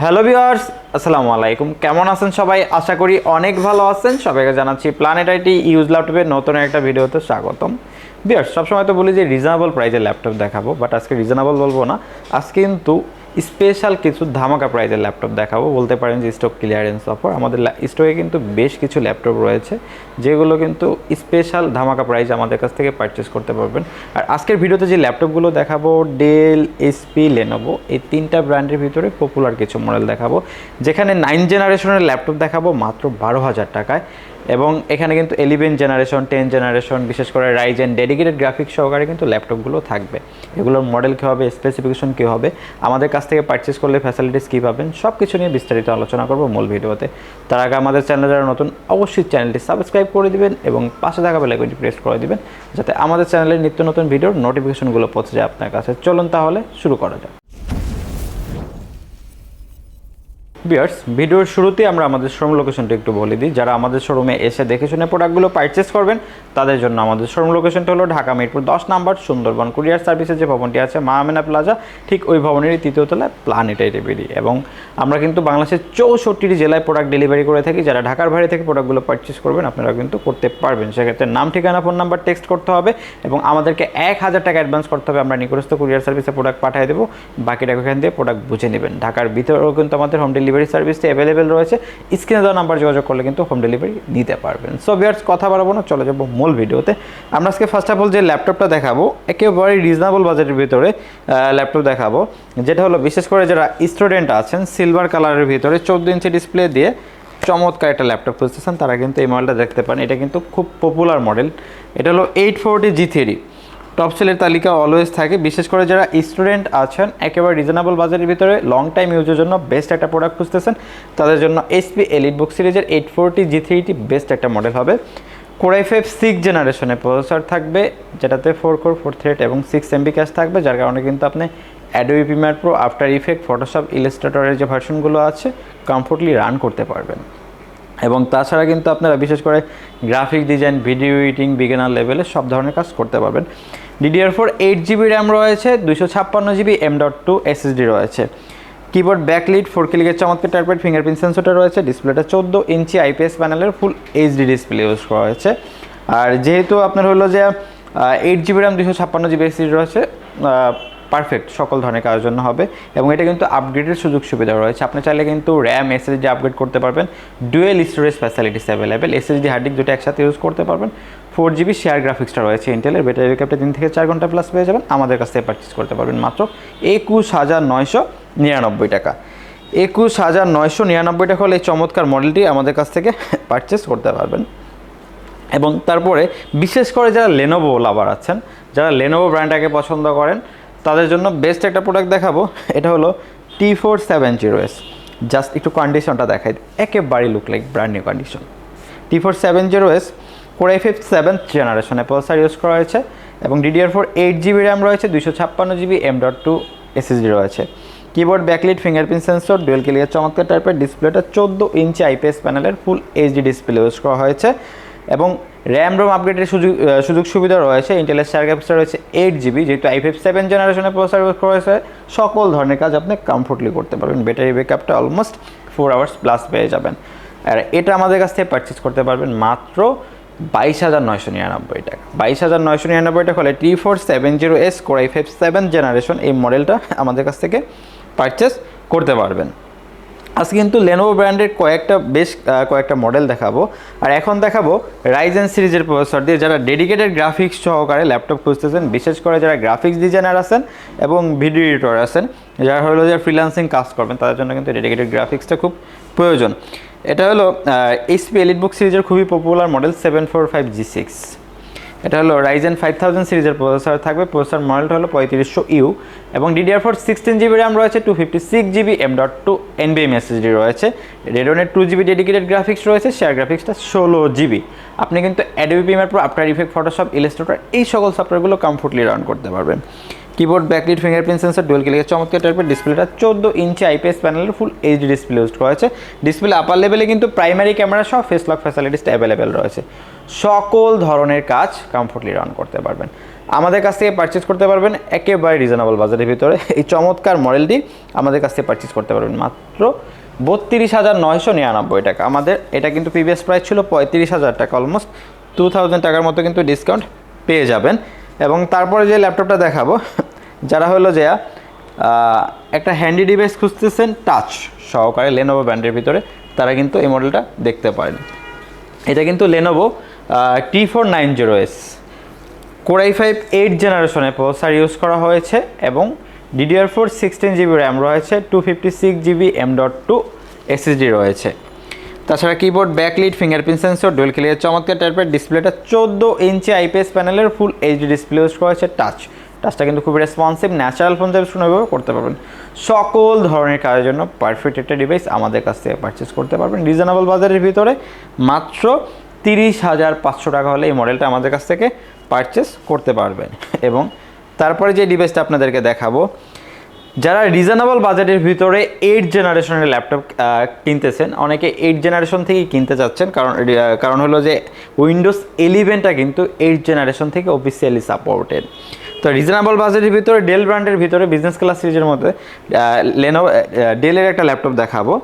Hello viewers আসসালামু আলাইকুম। কেমন আছেন সবাই? আশা করি অনেক ভালো আছেন। সবাইকে জানাচ্ছি প্ল্যানেট আইটি ইউজ ল্যাপটপের নতুন একটা ভিডিওতে স্বাগতম। ভিওয়ার্স সবসময় তো বলি যে রিজনেবল প্রাইজের ল্যাপটপ দেখাবো বাট আজকে রিজনেবল বলব না। আজকে কিন্তু স্পেশাল কিছু ধামাকা প্রাইজের ল্যাপটপ দেখাবো। বলতে পারেন যে স্টক ক্লিয়ারেন্স অফার। আমাদের স্টকে কিন্তু বেশ কিছু ল্যাপটপ রয়েছে, যেগুলো কিন্তু স্পেশাল ধামাকা প্রাইজ আমাদের কাছ থেকে পারচেস করতে পারবেন। আর আজকের ভিডিওতে যে ল্যাপটপগুলো দেখাবো ডেল এসপি লেনোভো এই তিনটা ব্র্যান্ডের ভিতরে পপুলার কিছু মডেল দেখাবো। যেখানে নাইন জেনারেশনের ল্যাপটপ দেখাবো মাত্র বারো হাজার টাকায়। এবং এখানে কিন্তু এলিভেন জেনারেশন টেন জেনারেশন বিশেষ করে রাইজেন ডেডিকেটেড গ্রাফিক্স সহকারে কিন্তু ল্যাপটপগুলো থাকবে। এগুলোর মডেল কী হবে স্পেসিফিকেশন কী হবে, আমাদের কাছ থেকে পারচেস করলে ফ্যাসিলিটিস কী পাবেন সব কিছু নিয়ে বিস্তারিত আলোচনা করব মূল ভিডিওতে। তার আগে আমাদের চ্যানেলে যারা নতুন, অবশ্যই চ্যানেলটি সাবস্ক্রাইব করে দিবেন এবং পাশে থাকা বেলাইকনটি প্রেস করে দিবেন, যাতে আমাদের চ্যানেলের নিত্য নতুন ভিডিওর নোটিফিকেশনগুলো পৌঁছে যায় আপনার কাছে। চলুন তাহলে শুরু করা যাক। বিয়ার্স ভিডিওর শুরুতে আমরা আমাদের শোরুম লোকেশনটা একটু বলে দিই। যারা আমাদের শোরুমে এসে দেখে শুনে প্রোডাক্টগুলো পারচেস করবেন, তাদের জন্য আমাদের শোরুম লোকেশনটা হলো ঢাকা মিরপুর দশ নাম্বার সুন্দরবন কুরিয়ার সার্ভিসের যে ভবনটি আছে, মা আমেনা প্লাজা, ঠিক ওই ভবনেরই তৃতীয় তলায় প্ল্যানেটারি টেবিলি এবং আমরা কিন্তু বাংলাদেশের চৌষট্টিটি জেলায় প্রোডাক্ট ডেলিভারি করে থাকি। যারা ঢাকার বাইরে থেকে প্রোডাক্টগুলো পারচেস করবেন, আপনারা কিন্তু করতে পারবেন। সেক্ষেত্রে নাম, ঠিকানা ফোন নাম্বার টেক্সট করতে হবে এবং আমাদেরকে এক হাজার টাকা অ্যাডভান্স করতে হবে। আমরা নিকটস্থ কুরিয়ার সার্ভিসে প্রোডাক্ট পাঠিয়ে দেবো। বাকি টাকা এখান থেকে প্রোডাক্ট বুঝে নেবেন। ঢাকার ভিতরেও কিন্তু আমাদের হোম ডেলিভারি সার্ভিসটি অ্যাভেলেবেল রয়েছে। স্ক্রিনে দেওয়া নাম্বার যোগাযোগ করলে কিন্তু হোম ডেলিভারি নিতে পারবেন। সো বিয়ার্স কথা বাড়াবো না, চলে যাব মূল ভিডিওতে। আমরা আজকে ফার্স্ট অফ অল যে ল্যাপটপটা দেখাবো একেবারে রিজনেবল বাজেটের ভিতরে ল্যাপটপ দেখাবো। যেটা হলো, বিশেষ করে যারা স্টুডেন্ট আছেন সিলভার কালারের ভিতরে চোদ্দ ইঞ্চি ডিসপ্লে দিয়ে চমৎকার একটা ল্যাপটপ খুঁজতেছেন, তারা কিন্তু এই মডেলটা দেখতে পান এটা কিন্তু খুব পপুলার মডেল এটা হলো eight forty G three top সেলের তালিকা অলওয়েজ থাকে। বিশেষ করে যারা স্টুডেন্ট আছেন, একেবারে রিজনেবল বাজারের ভিতরে লং টাইম ইউজের জন্য বেস্ট একটা প্রোডাক্ট খুঁজতেছেন। তাদের জন্য এসপি এলিট বুক সিরিজের eight forty G three T best একটা মডেল হবে। কোরাই ফাইভ সিক্স জেনারেশনের প্রসেসর থাকবে, যেটাতে ফোর কোর ফোর থ্রেড এবং সিক্স এমবি ক্যাশ থাকবে, যার কারণে কিন্তু আপনি Adobe Premiere Pro After Effect Photoshop ইলাস্ট্রেটরের যে ভার্সনগুলো আছে কমফোর্টলি রান করতে পারবেন। এবং তাছাড়া কিন্তু আপনারা বিশেষ করে graphic design video editing beginner লেভেলে সব ধরনের কাজ করতে পারবেন। DDR four eight GB RAM রয়েছে দুশো ছাপ্পান্ন GB M dot two SSD রয়েছে। কিবোর্ড ব্যাকলিট ফোর ক্লিকের চমৎকার টাইপের ফিঙ্গারপ্রিন্ট সেন্সরটা রয়েছে ডিসপ্লেটা চোদ্দ ইঞ্চি আইপিএস প্যানেলের ফুল এইচডি ডিসপ্লে ইউজ করা হয়েছে। আর যেহেতু আপনার হলো যে এইট জিবি র্যাম দুশো ছাপ্পান্ন জিবি এসএসডি রয়েছে পারফেক্ট সকল ধরনের কাজের জন্য হবে এবং এটা কিন্তু আপগ্রেডের সুযোগ সুবিধা রয়েছে। আপনি চাইলে কিন্তু র্যাম এসএসডি আপগ্রেড করতে পারবেন। Dual storage facilities available SSD hard disk দুটো একসাথে ইউজ করতে পারবেন। ফোর জিবি শেয়ার গ্রাফিক্সটা রয়েছে ইন্টেলের ব্যাটারি ব্যাকআপটা তিন থেকে চার ঘণ্টা প্লাস পেয়ে যাবেন। আমাদের কাছ থেকে পারচেস করতে পারবেন মাত্র একুশ হাজার নয়শো নিরানব্বই টাকা। একুশ হাজার নয়শো নিরানব্বই টাকা হলে এই চমৎকার মডেলটি আমাদের কাছ থেকে পারচেস করতে পারবেন। এবং তারপরে বিশেষ করে যারা লেনোভো লাভার আছেন, যারা লেনোভো ব্র্যান্ডটাকে পছন্দ করেন তাদের জন্য বেস্ট একটা প্রোডাক্ট দেখাবো। এটা হলো T four seven zero S just একটু কন্ডিশনটা দেখাই। একেবারেই look like brand new condition T four seven zero S four core i fifth seventh জেনারেশনে প্রসার ইউজ করা হয়েছে এবং DDR four eight GB RAM রয়েছে দুশো ছাপ্পান্ন GB M dot two SSD রয়েছে। Keyboard backlit fingerprint sensor dual clear চমৎকার টাইপের ডিসপ্লেটা চোদ্দ ইঞ্চি আইপিএস প্যানেলের ফুল এইচডি ডিসপ্লে ইউজ করা হয়েছে। এবং র্যাম রোম আপগ্রেডের সুযোগ সুযোগ সুবিধা রয়েছে ইন্টেলের শেয়ার ক্যাপসিটা রয়েছে এইট জিবি যেহেতু আই ফাইভ সেভেন জেনারেশনের প্রসার করা সকল ধরনের কাজ আপনি কমফোর্টলি করতে পারবেন ব্যাটারি ব্যাকআপটা অলমোস্ট ফোর আওয়ার্স প্লাস পেয়ে যাবেন। আর এটা আমাদের কাছ থেকে পারচেস করতে পারবেন মাত্র বাইশ হাজার নয়শো নিরানব্বই টাকা। বাইশ হাজার নয়শো নিরানব্বই টাকা হলে T four seven zero S core core i five seven generation এই মডেলটা আমাদের কাছ থেকে পারচেস করতে পারবেন। আজকে কিন্তু লেনোভো ব্র্যান্ডের কয়েকটা বেশ কয়েকটা মডেল দেখাবো। আর এখন দেখাবো রাইজেন সিরিজের প্রসেসর দিয়ে যারা ডেডিকেটেড গ্রাফিক্স সহকারে ল্যাপটপ খুঁজতেছেন, বিশেষ করে যারা গ্রাফিক্স ডিজাইনার আছেন এবং ভিডিও এডিটর আছেন, যারা হলো যে ফ্রিল্যান্সিং কাজ করবেন, তাদের জন্য কিন্তু ডেডিকেটেড গ্রাফিক্সটা খুব প্রয়োজন। এটা হলো এইচপি এলিট বুক সিরিজের খুবই popular model seven four five G six এটা হলো রাইজেন ফাইভ থাউজেন্ড সিরিজের প্রসেসর থাকবে। প্রসেসর মডেলটা হলো পঁয়ত্রিশশো ইউ এবং DDR four sixteen GB RAM রয়েছে two fifty six GB M dot two এনবিএম SSD রয়েছে। রেডোনের টু জিবি ডেডিকেটেড গ্রাফিক্স রয়েছে শেয়ার গ্রাফিক্সটা ষোলো জিবি আপনি কিন্তু Adobe Premiere Pro After Effect Photoshop Illustrator এই সকল সফটওয়্যারগুলো কমফোর্টলি রান করতে পারবেন। Keyboard backlit fingerprint sensor dual ক্লিকের চমৎকার টাইপের ডিসপ্লেটা চোদ্দ ইঞ্চি আইপিএস প্যানেলের ফুল এইচডি ডিসপ্লে ইউজ করা হয়েছে। ডিসপ্লে আপার লেভেলে কিন্তু প্রাইমারি ক্যামেরা সহ ফেস লক ফ্যাসিলিটিসটা অ্যাভেলেবেল রয়েছে। সকল ধরনের কাজ কমফোর্টলি রান করতে পারবেন। আমাদের কাছ থেকে পারচেস করতে পারবেন একেবারে রিজনেবল বাজারের ভিতরে। এই চমৎকার মডেলটি আমাদের কাছ থেকে পারচেস করতে পারবেন মাত্র বত্রিশ হাজার নয়শো নিরানব্বই টাকা। আমাদের এটা কিন্তু প্রিভিয়াস প্রাইস ছিল পঁয়ত্রিশ হাজার টাকা। অলমোস্ট টু থাউজেন্ড টাকার মতো কিন্তু ডিসকাউন্ট পেয়ে যাবেন। এবং তারপরে যে ল্যাপটপটা দেখাবো, যারা হলো যে একটা হ্যান্ডি ডিভাইস খুঁজতেছেন টাচ সহকারে লেনোভো ব্র্যান্ডের ভিতরে, তারা কিন্তু এই মডেলটা দেখতে পারেন। এটা কিন্তু Lenovo T four nine zero S core i five eight জেনারেশনের প্রসেসর ইউজ করা হয়েছে এবং DDR four sixteen GB RAM রয়েছে two fifty six GB M dot two SSD রয়েছে। তাছাড়া keyboard backlit fingerprint sensor dual clear চমৎকার টাইপের ডিসপ্লেটা চোদ্দ ইঞ্চি আইপিএস প্যানেলের ফুল এইচডি ডিসপ্লে ইউজ করা হয়েছে টাচ টাচটা কিন্তু খুবই রেসপন্সিভ ন্যাচারাল ফোন যাবে শুনে করতে পারবেন। সকল ধরনের কাজের জন্য পারফেক্ট একটা ডিভাইস আমাদের কাছ থেকে পারচেস করতে পারবেন। রিজনেবল বাজারের ভিতরে মাত্র তিরিশ হাজার পাঁচশো টাকা হলে এই মডেলটা আমাদের কাছ থেকে পারচেস করতে পারবেন। এবং তারপরে যে ডিভাইসটা আপনাদেরকে দেখাবো যারা রিজনেবল বাজেটের ভিতরে এইট জেনারেশনের ল্যাপটপ কিনতেছেন, অনেকে এইট জেনারেশন থেকেই কিনতে চাচ্ছেন। কারণ কারণ হলো যে উইন্ডোজ ইলেভেনটা কিন্তু এইট জেনারেশন থেকে অফিসিয়ালি সাপোর্টেড তো রিজনেবল বাজেটের ভিতরে ডেল ব্র্যান্ডের ভিতরে বিজনেস ক্লাস সিরিজের মধ্যে লেনো ডেলের একটা ল্যাপটপ দেখাবো,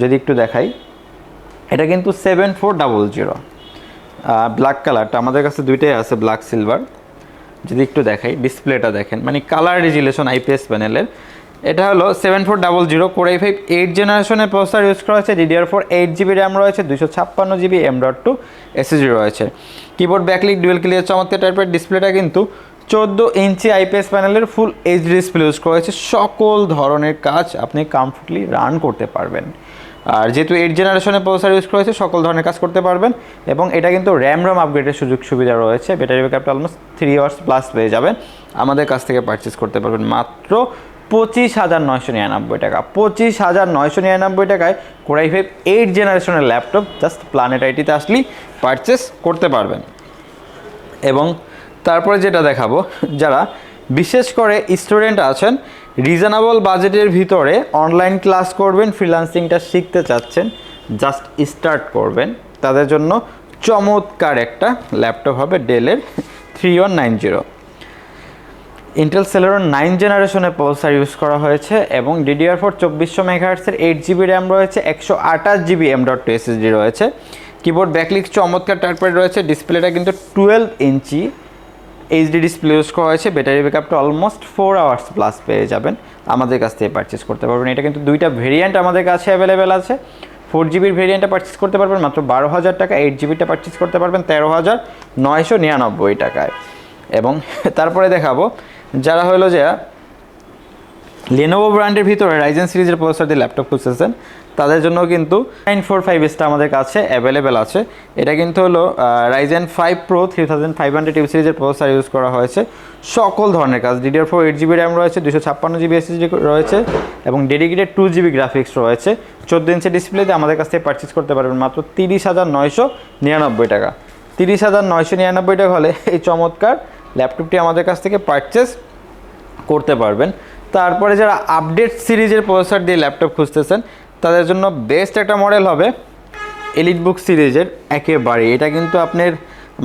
যদি একটু দেখাই। এটা কিন্তু seven four double zero black কালারটা আমাদের কাছে দুইটাই আছে ব্ল্যাক সিলভার যদি একটু দেখাই ডিসপ্লেটা দেখেন মানে কালার রেজুলেশন আইপিএস প্যানেলের এটা হলো seven four double zero core i five eight জেনারেশনের প্রসেসর ইউজ করা হয়েছে DDR four eight GB RAM রয়েছে দুশো ছাপ্পান্ন GB M dot two SSD রয়েছে। কিবোর্ড ব্যাকলিক ডুয়েল ক্লিয়ার চমৎকার টাইপের ডিসপ্লেটা কিন্তু চোদ্দ ইঞ্চি আইপিএস প্যানেলের ফুল এইচডি ডিসপ্লে ইউজ করা হয়েছে। সকল ধরনের কাজ আপনি কমফোর্টলি রান করতে পারবেন। আর যেহেতু এইট জেনারেশনের প্রসেসর ইউজ করেছে সকল ধরনের কাজ করতে পারবেন এবং এটা কিন্তু র্যাম রম আপগ্রেডের সুযোগ সুবিধা রয়েছে। ব্যাটারি ব্যাকআপটা অলমোস্ট থ্রি আওয়ার্স প্লাস পেয়ে যাবেন আমাদের কাছ থেকে পারচেস করতে পারবেন মাত্র পঁচিশ হাজার নয়শো নিরানব্বই টাকা। পঁচিশ হাজার নয়শো নিরানব্বই টাকায় কোরাই ফাইভ এইট জেনারেশনের ল্যাপটপ জাস্ট প্ল্যানেট আইটিতে আসলেই পারচেস করতে পারবেন। এবং তারপরে যেটা দেখাবো, যারা বিশেষ করে স্টুডেন্ট আছেন রিজনেবল বাজেটের ভিতরে অনলাইন ক্লাস করবেন ফ্রিল্যান্সিংটা শিখতে চাচ্ছেন জাস্ট স্টার্ট করবেন। তাদের জন্য চমৎকার একটা ল্যাপটপ হবে ডেলের three one nine zero Intel Celeron nine জেনারেশনের পলসার ইউজ করা হয়েছে এবং ডিডিআর ফোর চব্বিশশো মেগাহার্টসের এইট জিবি র্যাম রয়েছে, একশো আঠাশ GB M dot two SSD রয়েছে। কিবোর্ড ব্যাকলিক চমৎকার টাইপের রয়েছে ডিসপ্লেটা কিন্তু twelve inch HD display use করা হয়েছে ব্যাটারি ব্যাকআপটা অলমোস্ট ফোর আওয়ার্স প্লাস পেয়ে যাবেন। আমাদের কাছ থেকে পারচেস করতে পারবেন। এটা কিন্তু দুইটা ভেরিয়েন্ট আমাদের কাছে অ্যাভেলেবেল আছে। ফোর জিবির ভেরিয়েন্টটা পারচেস করতে পারবেন, মাত্র বারো হাজার টাকা। এইট জিবিটা পারচেস করতে পারবেন তেরো হাজার নয়শো নিরানব্বই টাকায়। এবং তারপরে দেখাবো যারা হলো যে লেনোভো ব্র্যান্ডের ভিতরে রাইজেন সিরিজের প্রসেসর দিয়ে ল্যাপটপ খুঁজতেছেন, তাদের জন্য কিন্তু নাইন ফোর ফাইভ এসটা আমাদের কাছে অ্যাভেলেবেল আছে। এটা কিন্তু হলো Ryzen five pro three thousand five hundred U সিরিজের প্রসেসর ইউজ করা হয়েছে। সকল ধরনের কাজ DDR four eight GB RAM রয়েছে দুশো ছাপ্পান্ন জিবি এসএসডি রয়েছে, এবং ডেডিকেটেড টু জিবি গ্রাফিক্স রয়েছে। চোদ্দ ইঞ্চি ডিসপ্লেতে আমাদের কাছ থেকে পারচেস করতে পারবেন মাত্র তিরিশ হাজার নয়শো নিরানব্বই টাকা। তিরিশ হাজার নয়শো নিরানব্বই টাকা হলে এই চমৎকার ল্যাপটপটি আমাদের কাছ থেকে পারচেস করতে পারবেন। তারপরে যারা আপডেট সিরিজের প্রসেসর দিয়ে ল্যাপটপ খুঁজতেছেন, তাদের জন্য বেস্ট একটা মডেল হবে এলিট বুক সিরিজের একেবারে। এটা কিন্তু আপনার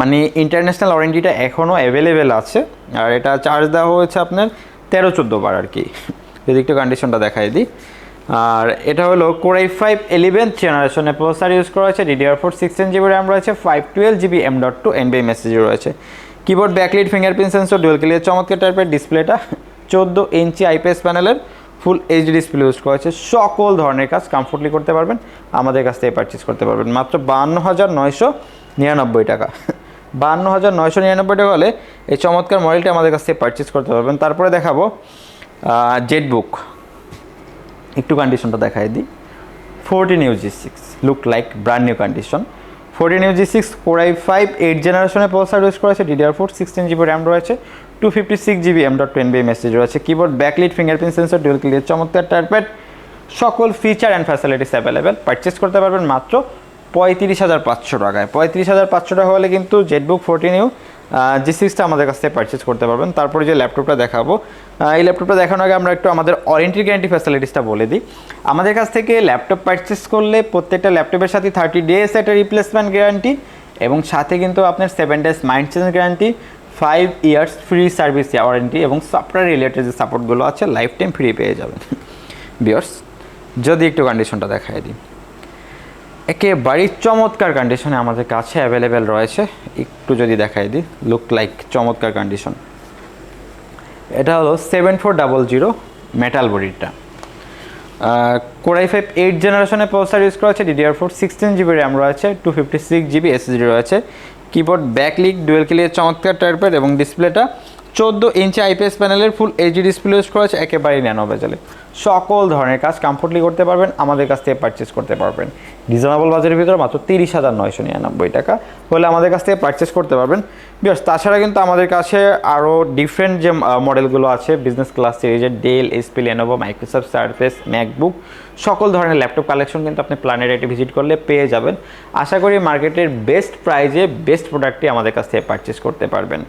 মানে ইন্টারন্যাশনাল ওয়ারেন্টিটা এখনও অ্যাভেলেবেল আছে। আর এটা চার্জ দেওয়া হয়েছে আপনার তেরো চোদ্দ বার আর কি। যদি একটু কন্ডিশনটা দেখাই দিই। আর এটা হলো কোরাই ফাইভ ইলেভেন্থ জেনারেশনের প্রসেসর ইউজ করা হয়েছে। DDR four sixteen GB RAM রয়েছে। Five twelve GB M dot two এনবিএম মেসেজ রয়েছে। Keyboard backlit fingerprint sensor dual clear চমৎকার টাইপের ডিসপ্লেটা চোদ্দ ইঞ্চি আইপিএস প্যানেলের ফুল এইচডি ডিসপ্লে ইউজ করা হয়েছে। সকল ধরনের কাজ কমফোর্টলি করতে পারবেন। আমাদের কাছ থেকে পারচেস করতে পারবেন। মাত্র বান্ন হাজার নয়শো নিরানব্বই টাকা। বান্ন হাজার নয়শো নিরানব্বই টাকা হলে এই চমৎকার মডেলটি আমাদের কাছ থেকে পারচেস করতে পারবেন। তারপরে দেখাবো জেট বুক একটু কন্ডিশনটা দেখাই দিই। Fourteen U G six look like brand new condition fourteen U G six core i five eight জেনারেশনের প্রসেসর ইউজ করেছে DDR four sixteen GB RAM রয়েছে two fifty six GB M dot ten B message রয়েছে keyboard backlit fingerprint sensor dual clear চমৎকার টার্পেট সকল feature and facilities available purchase করতে পারবেন মাত্র পঁয়ত্রিশ হাজার পাঁচশো টাকায়। পঁয়ত্রিশ হাজার পাঁচশো টাকা হলে কিন্তু জেটবুক ফোরটিন ইউ জি সিক্সটা আমাদের কাছ থেকে পারচেস করতে পারবেন। তারপরে যে ল্যাপটপটা দেখাবো এই ল্যাপটপটা দেখানোর আগে আমরা একটু আমাদের ওয়ারেন্টি গ্যারান্টি ফ্যাসিলিটিসটা বলে দিই। আমাদের কাছ থেকে ল্যাপটপ পারচেস করলে প্রত্যেকটা ল্যাপটপের সাথে থার্টি ডেজ একটা রিপ্লেসমেন্ট গ্যারান্টি এবং সাথে কিন্তু আপনার seven days mind change guarantee five years free service warranty এবং সফটওয়্যার রিলেটেড যে সাপোর্টগুলো আছে লাইফ টাইম ফ্রি পেয়ে যাবেন। বিয়ার্স যদি একটু কন্ডিশনটা দেখাই দিই। একেবারেই চমৎকার কন্ডিশনে আমাদের কাছে অ্যাভেলেবেল রয়েছে। একটু যদি দেখাই দিই লুক লাইক চমৎকার কন্ডিশন এটা হলো seven four double zero metal বডিটা কোরাই ফাইভ এইট জেনারেশনের প্রসেসর ইউজ করা হচ্ছে DDR four sixteen GB RAM রয়েছে two fifty six GB SSD রয়েছে। কিবোর্ড ব্যাকলিক ডুয়েল ক্লিয়ার চমৎকার টাইপের এবং ডিসপ্লেটা চোদ্দ ইঞ্চি আইপিএস প্যানেলের ফুল এইচডি ডিসপ্লে ইউজ করা হচ্ছে একেবারেই ন্যানো বেজেলে সকল ধরনের কাজ কমফোর্টলি করতে পারবেন, আমাদের কাছ থেকে পারচেস করতে পারবেন। রিজনেবল বাজারের ভিতরে মাত্র তিরিশ হাজার নয়শো নিরানব্বই টাকা হলে আমাদের কাছ থেকে পারচেস করতে পারবেন। বিকজ তাছাড়া কিন্তু আমাদের কাছে আরও ডিফারেন্ট যে মডেলগুলো আছে বিজনেস ক্লাস সিরিজের Dell SP Lenovo Microsoft Surface MacBook সকল ধরনের ল্যাপটপ কালেকশন কিন্তু আপনি প্ল্যানেরাইটে ভিজিট করলে পেয়ে যাবেন। আশা করি মার্কেটের বেস্ট প্রাইজে বেস্ট প্রোডাক্টটি আমাদের কাছ থেকে পারচেস করতে পারবেন।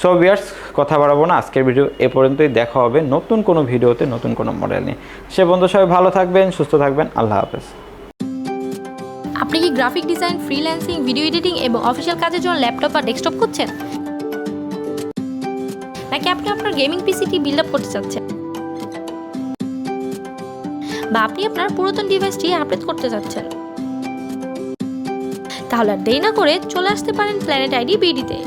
সো বিয়ার্স কথা বাড়াবো না। আজকের ভিডিও এ পর্যন্তই দেখা হবে নতুন কোনো ভিডিওতে, নতুন কোনো মডেল নিয়ে। সে বন্ধু সবাই ভালো থাকবেন, সুস্থ থাকবেন। আল্লাহ হাফেজ। আপনি কি graphic design freelancing video editing এবং অফিসিয়াল কাজের জন্য ল্যাপটপ বা ডেস্কটপ খুঁজছেন? নাকি আপনি আপনার গেমিং পিসিটি বিল্ড আপ করতে চাচ্ছেন? বা আপনি আপনার পুরাতন ডিভাইসটি আপডেট করতে চাচ্ছেন? তাহলে দেরি না করে চলে আসতে পারেন প্ল্যানেট আইডি বিডিতে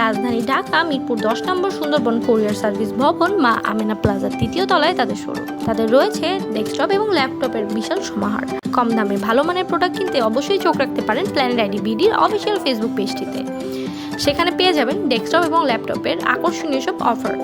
রাজধানী ঢাকা, মিরপুর দশ নম্বর সুন্দরবন কোরিয়ার সার্ভিস ভবন, মা আমেনা প্লাজার তৃতীয় তলায় তাদের শোরুম। তাদের রয়েছে ডেস্কটপ এবং ল্যাপটপের বিশাল সমাহার। কম দামে ভালো মানের প্রোডাক্ট কিনতে অবশ্যই চোখ রাখতে পারেন প্ল্যানেট আইডি বিডির অফিসিয়াল ফেসবুক পেজটিতে সেখানে পেয়ে যাবেন ডেস্কটপ এবং ল্যাপটপের আকর্ষণীয় সব অফার